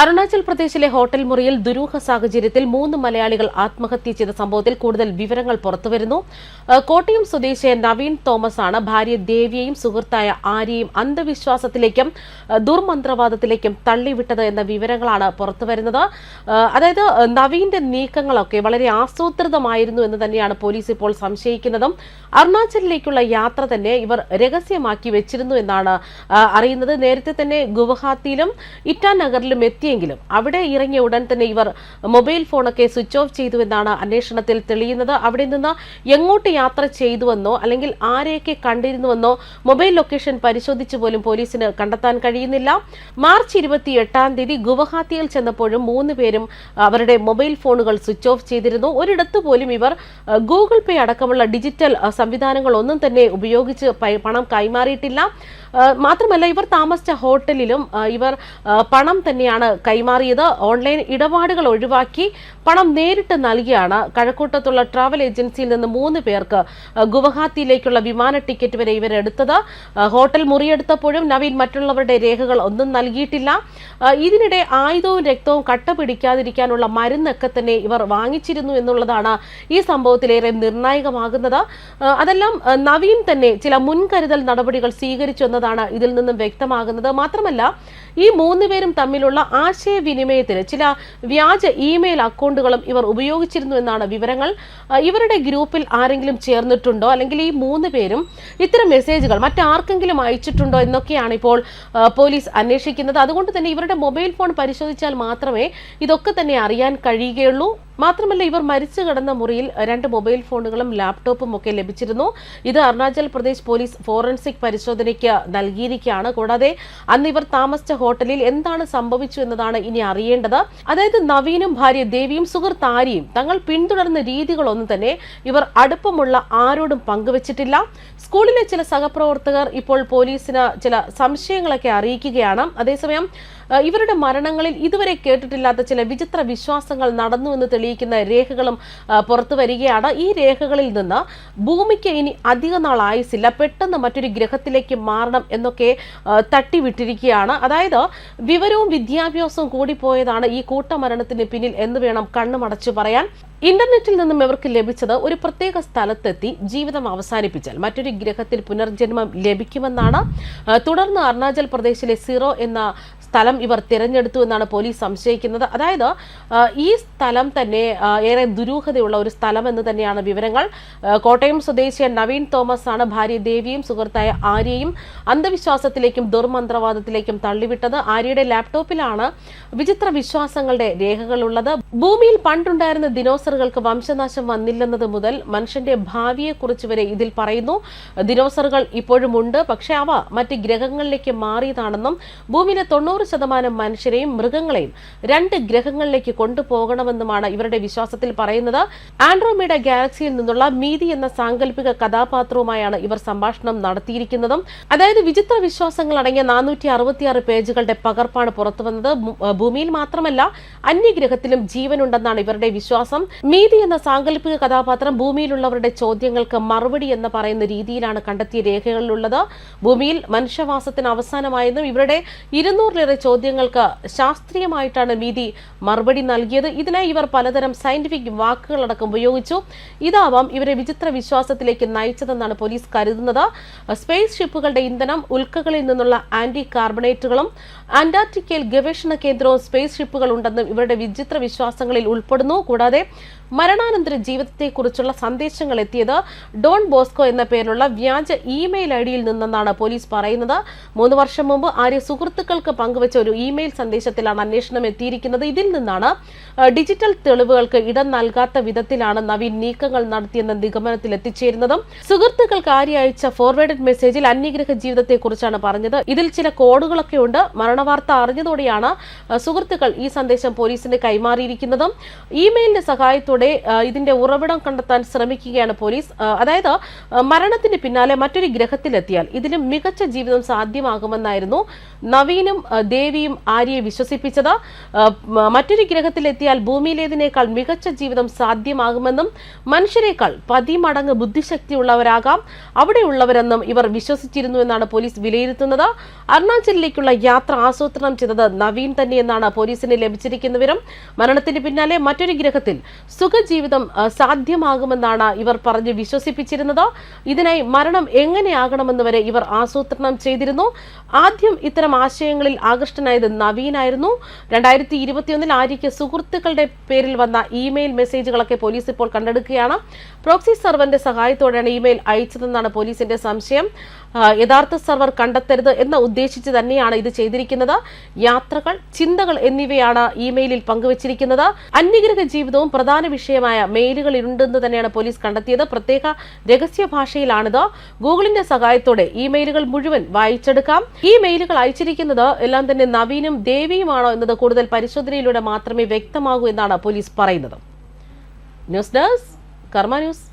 അരുണാചൽ പ്രദേശിലെ ഹോട്ടൽ മുറിയിൽ ദുരൂഹ സാഹചര്യത്തിൽ മൂന്ന് മലയാളികൾ ആത്മഹത്യ ചെയ്ത സംഭവത്തിൽ കൂടുതൽ വിവരങ്ങൾ പുറത്തുവരുന്നു. കോട്ടയം സ്വദേശിയായ നവീൻ തോമസ് ആണ് ഭാര്യ ദേവിയെയും സുഹൃത്തായ ആര്യയും അന്ധവിശ്വാസത്തിലേക്കും ദുർമന്ത്രവാദത്തിലേക്കും തള്ളിവിട്ടത് എന്ന വിവരങ്ങളാണ് പുറത്തുവരുന്നത്. അതായത് നവീന്റെ നീക്കങ്ങളൊക്കെ വളരെ ആസൂത്രിതമായിരുന്നു എന്ന് തന്നെയാണ് പോലീസ് ഇപ്പോൾ സംശയിക്കുന്നതും. അരുണാചലിലേക്കുള്ള യാത്ര തന്നെ ഇവർ രഹസ്യമാക്കി വെച്ചിരുന്നു എന്നാണ് അറിയുന്നത്. നേരത്തെ തന്നെ ഗുവഹാത്തിയിലും ഇറ്റാനഗറിലും എത്തിയെങ്കിലും അവിടെ ഇറങ്ങിയ ഉടൻ തന്നെ ഇവർ മൊബൈൽ ഫോണൊക്കെ സ്വിച്ച് ഓഫ് ചെയ്തു എന്നാണ് അന്വേഷണത്തിൽ തെളിയുന്നത്. അവിടെ നിന്ന് എങ്ങോട്ട് യാത്ര ചെയ്തുവെന്നോ അല്ലെങ്കിൽ ആരെയൊക്കെ കണ്ടിരുന്നുവെന്നോ മൊബൈൽ ലൊക്കേഷൻ പരിശോധിച്ചു പോലും പോലീസിന് കണ്ടെത്താൻ കഴിയുന്നില്ല. മാർച്ച് ഇരുപത്തി എട്ടാം തീയതി ഗുവഹാത്തിയിൽ ചെന്നപ്പോഴും മൂന്ന് പേരും അവരുടെ മൊബൈൽ ഫോണുകൾ സ്വിച്ച് ഓഫ് ചെയ്തിരുന്നു. ഒരിടത്ത് പോലും ഇവർ ഗൂഗിൾ പേ അടക്കമുള്ള ഡിജിറ്റൽ സംവിധാനങ്ങളൊന്നും തന്നെ ഉപയോഗിച്ച് പണം കൈമാറിയിട്ടില്ല. മാത്രമല്ല ഇവർ താമസിച്ച ഹോട്ടലിലും ഇവർ പണം തന്നെയാണ് കൈമാറിയത്. ഓൺലൈൻ ഇടപാടുകൾ ഒഴിവാക്കി പണം നേരിട്ട് നൽകിയാണ്. കഴക്കൂട്ടത്തുള്ള ട്രാവൽ ഏജൻസിയിൽ നിന്ന് മൂന്ന് പേർക്ക് ഗുവാഹത്തിയിലേക്കുള്ള വിമാന ടിക്കറ്റ് വരെ ആ, ഹോട്ടൽ മുറിയെടുത്തപ്പോഴും നവീൻ മറ്റുള്ളവരുടെ രേഖകൾ ഒന്നും നൽകിയിട്ടില്ല. ഇതിനിടെ ആയുധവും രക്തവും കട്ട പിടിക്കാതിരിക്കാനുള്ള മരുന്നൊക്കെ തന്നെ ഇവർ വാങ്ങിച്ചിരുന്നു എന്നുള്ളതാണ് ഈ സംഭവത്തിലേറെ നിർണായകമാകുന്നത്. അതെല്ലാം നവീൻ തന്നെ ചില മുൻകരുതൽ നടപടികൾ സ്വീകരിച്ചു എന്നതാണ് ഇതിൽ നിന്നും വ്യക്തമാകുന്നത്. മാത്രമല്ല ഈ മൂന്ന് പേരും തമ്മിലുള്ള ആശയവിനിമയത്തിന് ചില വ്യാജ ഇമെയിൽ അക്കൗണ്ടുകളും ഇവർ ഉപയോഗിച്ചിരുന്നു എന്നാണ് വിവരങ്ങൾ. ഇവരുടെ ഗ്രൂപ്പിൽ ആരെങ്കിലും ചേർന്നിട്ടുണ്ടോ? അല്ലെങ്കിൽ ഈ മൂന്ന് പേരും ഇത്തരം മെസ്സേജുകൾ മറ്റാർക്കെങ്കിലും അയച്ചിട്ടുണ്ടോ എന്നൊക്കെയാണ് ഇപ്പോൾ പോലീസ് അന്വേഷിക്കുന്നത്. അതുകൊണ്ട് തന്നെ ഇവരുടെ മൊബൈൽ ഫോൺ പരിശോധിച്ചാൽ മാത്രമേ ഇതൊക്കെ തന്നെ അറിയാൻ കഴിയുകയുള്ളൂ. മാത്രമല്ല ഇവർ മരിച്ചു കിടന്ന മുറിയിൽ രണ്ട് മൊബൈൽ ഫോണുകളും ലാപ്ടോപ്പും ഒക്കെ ലഭിച്ചിരുന്നു. ഇത് അരുണാചൽ പ്രദേശ് പോലീസ് ഫോറൻസിക് പരിശോധനയ്ക്ക് നൽകിയിരിക്കുകയാണ്. കൂടാതെ അന്ന് ഇവർ താമസിച്ച ഹോട്ടലിൽ എന്താണ് സംഭവിച്ചു എന്നതാണ് ഇനി അറിയേണ്ടത്. അതായത് നവീനും ഭാര്യ ദേവിയും സുഹൃത്ത് ആര്യയും തങ്ങൾ പിന്തുടർന്ന രീതികളൊന്നും തന്നെ ഇവർ അടുപ്പമുള്ള ആരോടും പങ്കുവച്ചിട്ടില്ല. സ്കൂളിലെ ചില സഹപ്രവർത്തകർ ഇപ്പോൾ പോലീസിന് ചില സംശയങ്ങളൊക്കെ അറിയിക്കുകയാണ്. അതേസമയം ഇവരുടെ മരണങ്ങളിൽ ഇതുവരെ കേട്ടിട്ടില്ലാത്ത ചില വിചിത്ര വിശ്വാസങ്ങൾ നടന്നു എന്ന് തെളിയിക്കുന്ന രേഖകളും പുറത്തു വരികയാണ്. ഈ രേഖകളിൽ നിന്ന് ഭൂമിക്ക് ഇനി അധിക നാൾ ആയുസില്ല പെട്ടെന്ന് മറ്റൊരു ഗ്രഹത്തിലേക്ക് മാറണം എന്നൊക്കെ തട്ടിവിട്ടിരിക്കുകയാണ്. അതായത് വിവരവും വിദ്യാഭ്യാസവും കൂടിപ്പോയതാണ് ഈ കൂട്ടമരണത്തിന് പിന്നിൽ എന്ന് വേണം കണ്ണുമടച്ചു പറയാൻ. ഇന്റർനെറ്റിൽ നിന്നും ഇവർക്ക് ലഭിച്ചത് ഒരു പ്രത്യേക സ്ഥലത്തെത്തി ജീവിതം അവസാനിപ്പിച്ചാൽ മറ്റൊരു ഗ്രഹത്തിൽ പുനർജന്മം ലഭിക്കുമെന്നാണ് തുടർന്ന് അരുണാചൽ പ്രദേശിലെ സിറോ എന്ന സ്ഥലം ഇവർ തിരഞ്ഞെടുത്തു എന്നാണ് പോലീസ് സംശയിക്കുന്നത്. അതായത് ഈ സ്ഥലം തന്നെ ഏറെ ദുരൂഹതയുള്ള ഒരു സ്ഥലം എന്ന് തന്നെയാണ് വിവരങ്ങൾ. കോട്ടയം സ്വദേശിയ നവീൻ തോമസ് ആണ് ഭാര്യ ദേവിയും സുഹൃത്തായ ആര്യയും അന്ധവിശ്വാസത്തിലേക്കും ദുർമന്ത്രവാദത്തിലേക്കും തള്ളിവിട്ടത്. ആര്യയുടെ ലാപ്ടോപ്പിലാണ് വിചിത്ര വിശ്വാസങ്ങളുടെ രേഖകളുള്ളത്. ഭൂമിയിൽ പണ്ടുണ്ടായിരുന്ന ദിനോസറുകൾക്ക് വംശനാശം വന്നില്ലെന്നത് മുതൽ മനുഷ്യന്റെ ഭാവിയെക്കുറിച്ച് വരെ ഇതിൽ പറയുന്നു. ദിനോസറുകൾ ഇപ്പോഴും ഉണ്ട്. പക്ഷെ അവ മറ്റ് ഗ്രഹങ്ങളിലേക്ക് മാറിയതാണെന്നും ഭൂമിയിലെ തൊണ്ണൂറ് ശതമാനം മനുഷ്യരെയും മൃഗങ്ങളെയും രണ്ട് ഗ്രഹങ്ങളിലേക്ക് കൊണ്ടുപോകണമെന്നുമാണ് ഇവരുടെ വിശ്വാസത്തിൽ പറയുന്നത്. ആൻഡ്രോമീഡ ഗാലക്സിയിൽ നിന്നുള്ള മീതി എന്ന സാങ്കല്പിക കഥാപാത്രവുമായാണ് ഇവർ സംഭാഷണം നടത്തിയിരിക്കുന്നതും. അതായത് വിചിത്ര വിശ്വാസങ്ങൾ അടങ്ങിയ നാനൂറ്റി അറുപത്തിയാറ് പേജുകളുടെ പകർപ്പാണ് പുറത്തു വന്നത് ഭൂ- ഏഹ് ഭൂമിയിൽ മാത്രമല്ല അന്യഗ്രഹത്തിലും ജീവനുണ്ടെന്നാണ് ഇവരുടെ വിശ്വാസം. മീതി എന്ന സാങ്കല്പിക കഥാപാത്രം ഭൂമിയിലുള്ളവരുടെ ചോദ്യങ്ങൾക്ക് മറുപടി എന്ന് പറയുന്ന രീതിയിലാണ് കണ്ടെത്തിയ രേഖകളിലുള്ളത്. ഭൂമിയിൽ മനുഷ്യവാസത്തിന് അവസാനമായെന്നും ഇവരുടെ ഇരുന്നൂറിലേറെ ചോദ്യങ്ങൾക്ക് ശാസ്ത്രീയമായിട്ടാണ് മീതി മറുപടി നൽകിയത്. ഇതിനായി ഇവർ പലതരം സയന്റിഫിക് വാക്കുകളടക്കം ഉപയോഗിച്ചു. ഇതാവാം ഇവരെ വിചിത്ര വിശ്വാസത്തിലേക്ക് നയിച്ചതെന്നാണ് പോലീസ് കരുതുന്നത്. സ്പേസ് ഷിപ്പുകളുടെ ഇന്ധനം ഉൽക്കകളിൽ നിന്നുള്ള ആന്റി കാർബണേറ്റുകളും അന്റാർട്ടിക്കയിൽ ഗവേഷണ കേന്ദ്രവും സ്പേസ് ഷിപ്പുകൾ ഉണ്ടെന്നും ഇവരുടെ വിചിത്ര വിശ്വാസങ്ങളിൽ ഉൾപ്പെടുന്നു. കൂടാതെ മരണാനന്തര ജീവിതത്തെക്കുറിച്ചുള്ള സന്ദേശങ്ങൾ എത്തിയത് ഡോൺ ബോസ്കോ എന്ന പേരിലുള്ള വ്യാജ ഇമെയിൽ ഐ ഡിയിൽ നിന്നെന്നാണ് പോലീസ് പറയുന്നത്. മൂന്ന് വർഷം മുമ്പ് ആര്യ സുഹൃത്തുക്കൾക്ക് പങ്കുവച്ച ഒരു ഇമെയിൽ സന്ദേശത്തിലാണ് അന്വേഷണം എത്തിയിരിക്കുന്നത്. ഇതിൽ നിന്നാണ് ഡിജിറ്റൽ തെളിവുകൾക്ക് ഇടം നൽകാത്ത വിധത്തിലാണ് നവീൻ നീക്കങ്ങൾ നടത്തിയെന്ന നിഗമനത്തിൽ എത്തിച്ചേരുന്നതും. സുഹൃത്തുക്കൾക്ക് ആര്യ അയച്ച ഫോർവേഡഡ് മെസ്സേജിൽ അന്യഗ്രഹ ജീവിതത്തെക്കുറിച്ചാണ് പറഞ്ഞത്. ഇതിൽ ചില കോഡുകളൊക്കെ ഉണ്ട്. മരണവാർത്ത അറിഞ്ഞതോടെയാണ് സുഹൃത്തുക്കൾ ഈ സന്ദേശം പോലീസിന് കൈമാറിയിരിക്കുന്നതും. ഇമെയിലിന്റെ സഹായത്തോടെ ഇതിന്റെ ഉറവിടം കണ്ടെത്താൻ ശ്രമിക്കുകയാണ് പോലീസ്. അതായത് മരണത്തിന് പിന്നാലെ മറ്റൊരു ഗ്രഹത്തിലെത്തിയാൽ ഇതിലും മികച്ച ജീവിതം സാധ്യമാകുമെന്നായിരുന്നു നവീനും ദേവിയും ആര്യയെ വിശ്വസിപ്പിച്ചത്. മറ്റൊരു ഗ്രഹത്തിലെത്തിയാൽ ഭൂമിയിലേതിനേക്കാൾ മികച്ച ജീവിതം സാധ്യമാകുമെന്നും മനുഷ്യരെക്കാൾ പതിമടങ്ങ് ബുദ്ധിശക്തിയുള്ളവരാകാം. അവിടെയുള്ളവരെന്നും ഇവർ വിശ്വസിച്ചിരുന്നു എന്നാണ് പോലീസ് വിലയിരുത്തുന്നത്. അരുണാചലിലേക്കുള്ള യാത്ര ആസൂത്രണം ചെയ്തത് നവീൻ തന്നെയെന്നാണ് പോലീസിന് ലഭിച്ചിരിക്കുന്ന വിവരം. മരണത്തിന് പിന്നാലെ മറ്റൊരു ഗ്രഹത്തിൽ സുഖജീവിതം സാധ്യമാകുമെന്നാണ് ഇവർ പറഞ്ഞ് വിശ്വസിപ്പിച്ചിരുന്നത്. ഇതിനായി മരണം എങ്ങനെയാകണമെന്ന് വരെ ഇവർ ആസൂത്രണം ചെയ്തിരുന്നു. ആദ്യം ഇത്തരം ആശയങ്ങളിൽ ആകൃഷ്ടനായത് നവീനായിരുന്നു. രണ്ടായിരത്തി ഇരുപത്തിയൊന്നിൽ ആര്യയ്ക്ക് സുഹൃത്തുക്കളുടെ പേരിൽ വന്ന ഇമെയിൽ മെസ്സേജുകളൊക്കെ പോലീസ് ഇപ്പോൾ കണ്ടെടുക്കുകയാണ്. പ്രോക്സി സർവന്റെ സഹായത്തോടെയാണ് ഇമെയിൽ അയച്ചതെന്നാണ് പോലീസിന്റെ സംശയം. യഥാർത്ഥ സർവർ കണ്ടെത്തരുത് എന്ന് ഉദ്ദേശിച്ച് തന്നെയാണ് ഇത് ചെയ്തിരിക്കുന്നത്. യാത്രകൾ ചിന്തകൾ എന്നിവയാണ് ഇമെയിലിൽ പങ്കുവച്ചിരിക്കുന്നത്. അന്യഗ്രഹ ജീവിതവും പ്രധാന വിഷയമായ മെയിലുകളിലുണ്ടെന്ന് തന്നെയാണ് പോലീസ് കണ്ടെത്തിയത്. പ്രത്യേക രഹസ്യ ഭാഷയിലാണിത്. ഗൂഗിളിന്റെ സഹായത്തോടെ ഇമെയിലുകൾ മുഴുവൻ വായിച്ചെടുക്കാം. ഈ മെയിലുകൾ അയച്ചിരിക്കുന്നത് എല്ലാം തന്നെ നവീനും ദേവിയുമാണോ എന്നത് കൂടുതൽ പരിശോധനയിലൂടെ മാത്രമേ വ്യക്തമാകൂ എന്നാണ് പോലീസ് പറയുന്നത്. News desk Karma news.